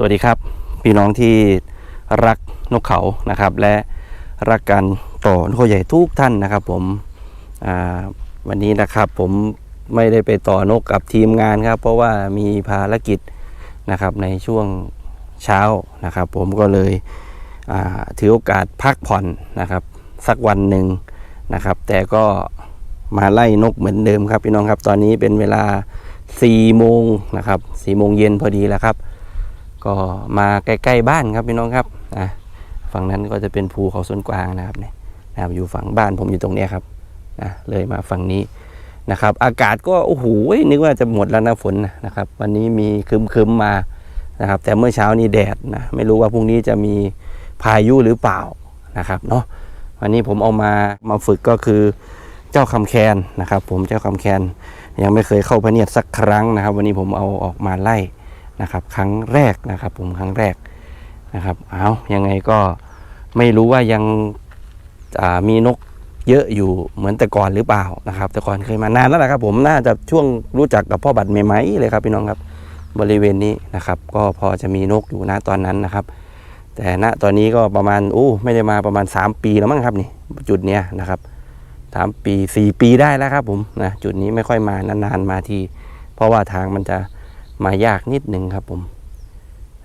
สวัสดีครับ พี่น้องที่รักนกเขานะครับ และรักการต่อนกใหญ่ทุกท่านนะครับ ผมวันนี้นะครับผมไม่ได้ไปต่อนกกับทีมงานครับ เพราะว่ามีภารกิจนะครับในช่วงเช้านะครับ ผมก็เลยถือโอกาสพักผ่อนนะครับ สักวันหนึ่งนะครับ แต่ก็มาไล่นกเหมือนเดิมครับพี่น้องครับตอนนี้เป็นเวลา4โมงนะครับ4โมงเย็นพอดีแล้วครับ ก็มาใกล้ๆบ้านครับพี่น้องครับนะฝั่งนั้นก็จะเป็นภูเขาสวนกวางนะครับเนี่ยนะครับอยู่ฝั่งบ้านผมอยู่ตรงเนี้ยครับนะเลยมาฝั่งนี้นะครับ อากาศก็โอ้โหนึกว่าจะหมดแล้วนะฝนนะครับ วันนี้มีครึมๆมานะครับ แต่เมื่อเช้านี้แดดนะไม่รู้ว่าพรุ่งนี้จะมีพายุหรือเปล่านะครับเนาะวันนี้ผมเอามามาฝึกก็คือเจ้าคำแคนนะครับ ผมเจ้าคำแคนยังไม่เคยเข้าพระเนียดสักครั้งนะครับ วันนี้ผมเอาออกมาไล่ นะครับ ครั้งแรกนะครับ ผมครั้งแรกนะครับเอายังไงก็ไม่รู้ว่ายังมีนกเยอะอยู่เหมือนแต่ก่อนหรือเปล่านะครับ แต่ก่อนเคยมานานแล้วแหละครับ ผมน่าจะช่วงรู้จักกับพ่อบัตรใหม่ๆเลยครับพี่น้องครับบริเวณนี้นะครับ ก็พอจะมีนกอยู่นะตอนนั้นนะครับ แต่ณตอนนี้ก็ประมาณโอ้ไม่ได้มาประมาณ 3 ปีแล้วมั้งครับนี่จุดเนี้ยนะครับสามปีสี่ปีได้แล้วครับผมนะจุดนี้ไม่ค่อยมานานๆมาที เพราะว่าทางมันจะ มายากนิดหนึ่งครับผม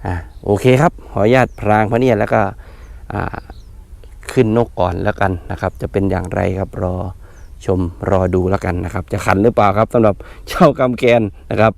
อ่าโอเคครับ ขออนุญาตพรางพระเนียแล้วก็อ่าขึ้นนกก่อนแล้วกันนะครับ จะเป็นอย่างไรครับรอชมรอดูแล้วกันนะครับ จะขันหรือเปล่าครับสำหรับเจ้ากำแกนนะครับ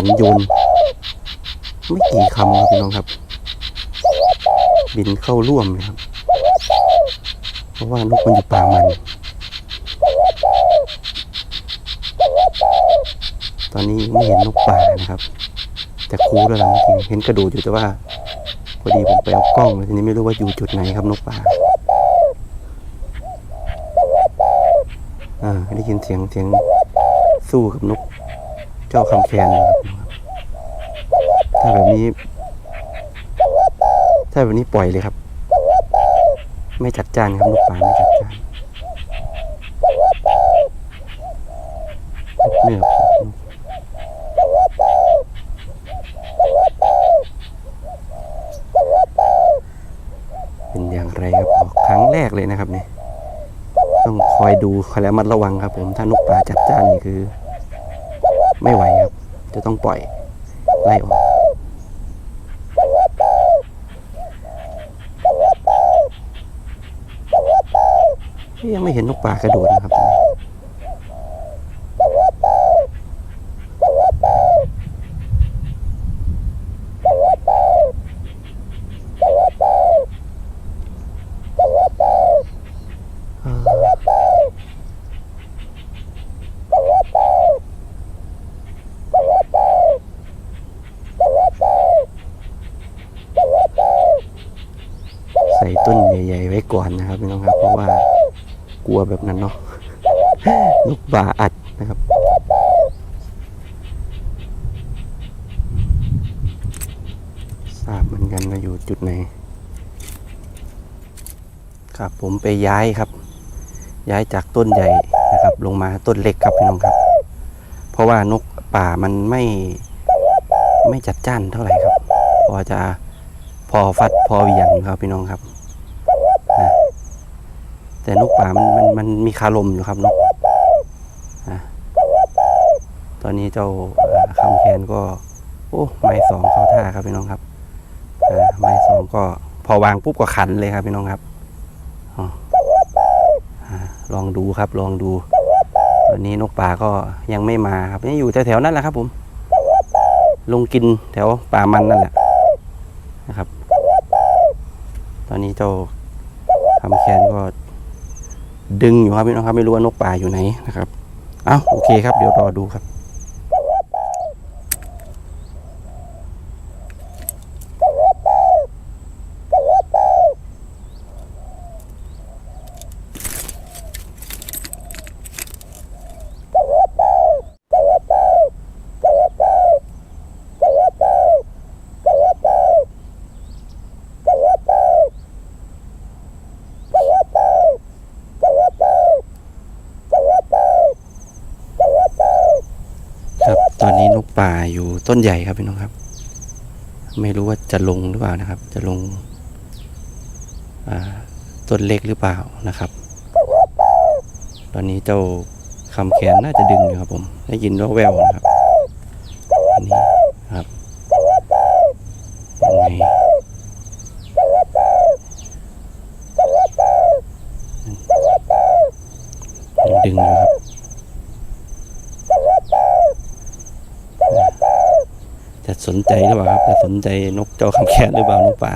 ขันโยนไม่กี่คำครับพี่น้องครับ บินเข้าร่วมเลยครับ เพราะว่านกมันอยู่ป่ามัน ตอนนี้ไม่เห็นนกป่านะครับแต่คูแล้วล่ะเมื่เห็นกระโดดอยู่แต่ว่าพอดีผมไปเอากล้องมาทีนี้ไม่รู้ว่าอยู่จุดไหนครับนกป่าอ่าได้ยินเสียงเสียงสู้กับนก เจ้าคำแคนนะครับถ้าแบบนี้ ถ้าแบบนี้ปล่อยเลยครับ ไม่จัดจ้านครับนกป่าไม่จัดจ้านเนี่ยครับกเลยนะครับเนี่ยต้องคอยดูคอยระมัดระวังครับ ผมถ้านกป่าจัดจ้านนี่คือ ไม่ไหวครับ จะต้องปล่อยไล่ออกยังไม่เห็นนกป่ากระโดดนะครับ ใส่ต้นใหญ่ๆไว้ก่อนนะครับ พี่น้องครับ เพราะว่ากลัวแบบนั้นเนาะนกป่าอัดนะครับ ทราบเหมือนกันว่าอยู่จุดไหน ครับผมไปย้ายครับ ย้ายจากต้นใหญ่นะครับ ลงมาต้นเล็กครับพี่น้องครับ เพราะว่านกป่ามันไม่ไม่จัดจ้านเท่าไหร่ครับ พอจะพอฟัดพอเหวียงครับพี่น้องครับ แต่นกป่ามันมันมันมีคารมอยู่ครับนกนะตอนนี้เจ้าคำแคนก็ โอ้ไม้สองเข้าท่าครับพี่น้องครับไม้สองก็พอวางปุ๊บก็ขันเลยครับพี่น้องครับออลองดูครับลองดูวันนี้นกป่าก็ยังไม่มาครับนี่อยู่แถวๆนั่นแหละครับ ผม ลงกินแถวป่ามันนั่นแหละนะครับ ตอนนี้เจ้าคำแคนก็ ดึงอยู่ครับพี่น้องครับไม่รู้ว่านกป่าอยู่ไหนนะครับเอ้าโอเคครับเดี๋ยวรอดูครับ ตอนนี้นกป่าอยู่ต้นใหญ่ครับพี่น้องครับ ไม่รู้ว่าจะลงหรือเปล่านะครับ จะลงต้นเล็กหรือเปล่านะครับ ตอนนี้เจ้าคำแขนน่าจะดึงอยู่ครับผมได้ยินว่าแววนะครับอันนี้ครับยังไงยังดึงอยู่ครับ จะ สนใจหรือเปล่าครับจะสนใจนกเจ้าคำแคนหรือเปล่านกป่า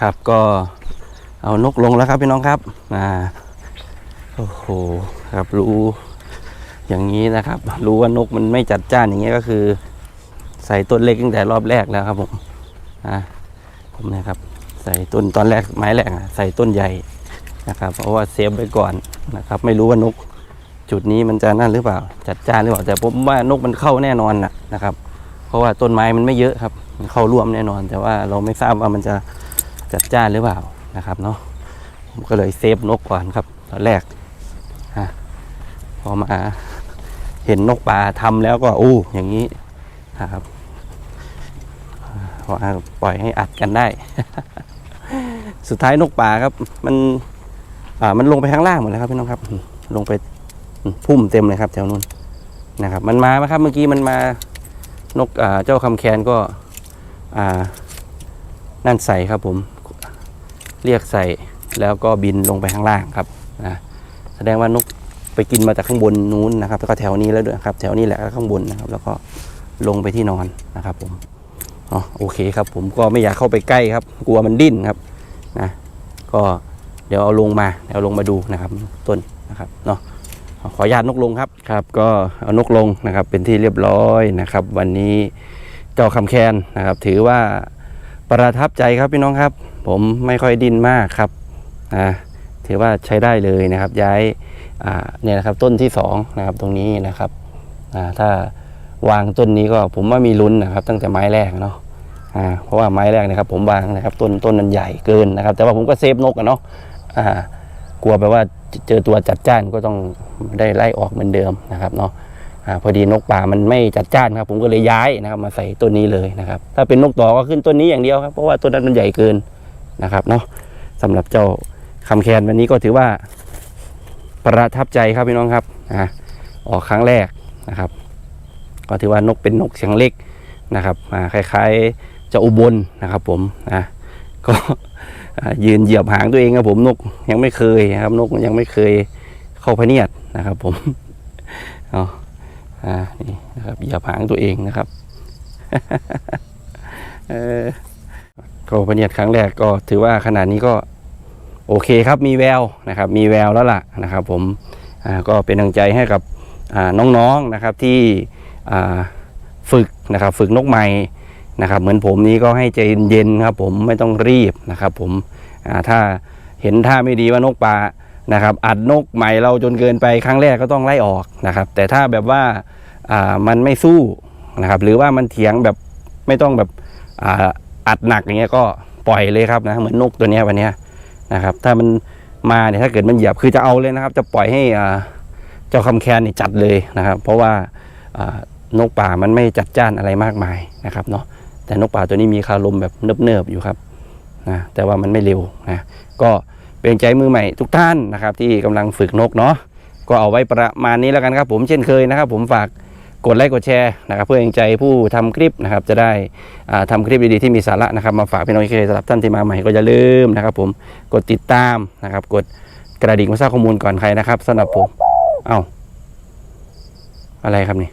ครับก็เอานกลงแล้วครับพี่น้องครับอ่าโอ้โหครับรู้ อย่างนี้นะครับ รู้ว่านกมันไม่จัดจ้านอย่างเงี้ยก็คือ ใส่ต้นเล็กตั้งแต่รอบแรกแล้วครับผมอ่าผมนะครับ ใส่ต้นตอนแรกไม้แรกใส่ต้นใหญ่นะครับ เพราะว่าเซฟไว้ก่อนนะครับ ไม่รู้ว่านก จุดนี้มันจะนั่นหรือเปล่า จัดจ้านหรือเปล่าแต่ผมว่านกมันเข้าแน่นอนนะนะครับ เพราะว่าต้นไม้มันไม่เยอะครับมันเข้าร่วมแน่นอน แต่ว่าเราไม่ทราบว่ามันจะจัดจ้านหรือเปล่านะครับเนาะผมก็เลยเซฟนกก่อนครับตอนแรกพอมา เห็นนกป่าทำแล้วก็อู้อย่างนี้นะครับปล่อยให้อัดกันได้ สุดท้ายนกป่าครับ มันอ่ามันลงไปข้างล่างหมดแล้วครับพี่น้องครับ ลงไปพุ่มเต็มเลยครับแถวนู้นนะครับ มันมาไหมครับเมื่อกี้มันมานกเจ้าคำแคนก็อ่านั่นใส่ครับผม เรียกใส่แล้วก็บินลงไปข้างล่างครับนะแสดงว่านก ไปกินมาจากข้างบนนู้นนะครับแล้วก็แถวนี้แล้วด้วยครับ แถวนี้แหละข้างบนนะครับ แล้วก็ลงไปที่นอนนะครับ ผมอ๋อโอเคครับ ผมก็ไม่อยากเข้าไปใกล้ครับ กลัวมันดิ้นครับนะก็เดี๋ยวเอาลงมาเดี๋ยวลงมาดูนะครับต้นนะครับเนาะขออนุญาตนกลงครับครับ ก็เอานกลงนะครับ เป็นที่เรียบร้อยนะครับ วันนี้เจ้าคำแคนนะครับ ถือว่าประทับใจครับพี่น้องครับ ผมไม่ค่อยดิ้นมากครับอ่า ถือว่าใช้ได้เลยนะครับ ย้ายเนี่ยนะครับต้นที่สองนะครับตรงนี้นะครับถ้าวางต้นนี้ก็ผมว่ามีลุ้นนะครับ ตั้งแต่ไม้แรกเนาะเพราะว่าไม้แรกนะครับ ผมวางนะครับ ต้นต้นนั้นใหญ่เกินนะครับ แต่ว่าผมก็เซฟนกอะเนาะกลัวไปว่าเจอตัวจัดจ้านก็ต้องได้ไล่ออกเหมือนเดิมนะครับเนาะอพอดีนกป่ามันไม่จัดจ้านครับ ผมก็เลยย้ายนะครับ มาใส่ต้นนี้เลยนะครับ ถ้าเป็นนกต่อก็ขึ้นต้นนี้อย่างเดียวครับเพราะว่าต้นนั้นมันใหญ่เกินนะครับเนาะสำหรับเจ้า คำแคนวันนี้ก็ถือว่าประทับใจครับพี่น้องครับอ่าออกครั้งแรกนะครับ ก็ถือว่านกเป็นนกเสียงเล็กนะครับอ่าคล้ายๆเจะอุบลนะครับผมอ่าก็ยืนเหยียบหางตัวเองครับผมนกยังไม่เคยนะครับนกยังไม่เคยเข้าพเนียดนะครับผมเอาอ่านี่นะครับเหยียบหางตัวเองนะครับเออเข้าพเนียดครั้งแรกก็ถือว่าขนาดนี้ก็ โอเคครับมีแววนะครับมีแววแล้วล่ะนะครับผมก็เป็นกำลังใจให้กับน้องๆนะครับที่ฝึกนะครับฝึกนกใหม่นะครับเหมือนผมนี้ก็ให้ใจเย็นๆครับผมไม่ต้องรีบนะครับผมถ้าเห็นท่าไม่ดีว่านกป่านะครับอัดนกใหม่เราจนเกินไปครั้งแรกก็ต้องไล่ออกนะครับ แต่ถ้าแบบว่ามันไม่สู้นะครับหรือว่ามันเถียงแบบไม่ต้องแบบอ,อัดหนักอย่างเงี้ยก็ปล่อยเลยครับนะเหมือนนกตัวนี้วันนี้ นะครับ ถ้ามันมาเนี่ยถ้าเกิดมันเหยียบคือจะเอาเลยนะครับ จะปล่อยให้เจ้าคำแคนนี่จัดเลยนะครับ เพราะว่านกป่ามันไม่จัดจ้านอะไรมากมายนะครับเนาะแต่นกป่าตัวนี้มีคารมแบบเนิบๆอยู่ครับนะแต่ว่ามันไม่เร็วนะก็เป็นใจมือใหม่ทุกท่านนะครับ ที่กำลังฝึกนกเนาะก็เอาไว้ประมาณนี้แล้วกันครับ ผมเช่นเคยนะครับ ผมฝาก กดไลค์กดแชร์นะครับ เพื่อเป็นใจผู้ทำคลิปนะครับ จะได้อ่าทำคลิปดีๆที่มีสาระนะครับ มาฝากพี่น้องอีกเคยสำหรับท่านที่มาใหม่ก็อย่าลืมนะครับ ผมกดติดตามนะครับ กดกระดิ่งมาทราบข้อมูลก่อนใครนะครับสำหรับผมเอา้าอะไรครับนี่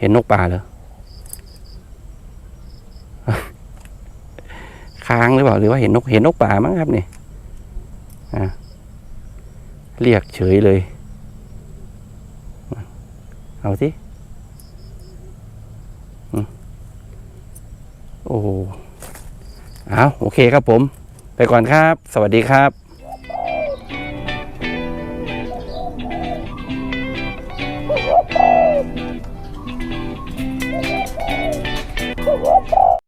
เห็นนกป่าเหรอค้างหรือเปล่าหรือว่าเห็นนกเห็นนกป่ามั้งครับนี่เรียกเฉยเลย เอาสิโอ้เอาโอเคครับผม ไปก่อนครับ สวัสดีครับ